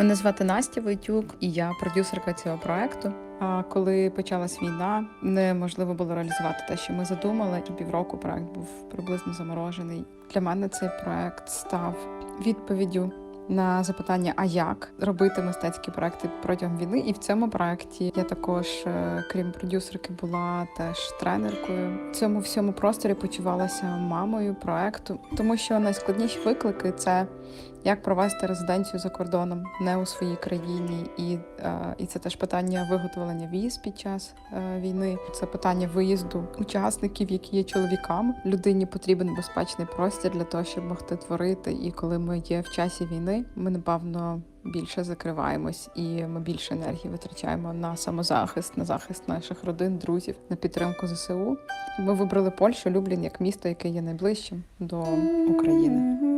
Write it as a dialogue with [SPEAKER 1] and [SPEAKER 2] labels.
[SPEAKER 1] Мене звати Настя Войтюк, і я продюсерка цього проекту. А коли почалась війна, неможливо було реалізувати те, що ми задумали. Півроку проект був приблизно заморожений. Для мене цей проект став відповіддю на запитання, а як робити мистецькі проекти протягом війни. І в цьому проекті я також, е, крім продюсерки, була теж тренеркою. В цьому всьому просторі почувалася мамою проекту, тому що найскладніші виклики це як провести резиденцію за кордоном не у своїй країні, і, е, і це теж питання виготовлення віз під час е, війни. Це питання виїзду учасників, які є чоловіками. Людині потрібен безпечний простір для того, щоб могти творити. І коли ми є в часі війни, ми напевно більше закриваємось, і ми більше енергії витрачаємо на самозахист, на захист наших родин, друзів, на підтримку ЗСУ. Ми вибрали Польщу, Люблін як місто, яке є найближчим до України.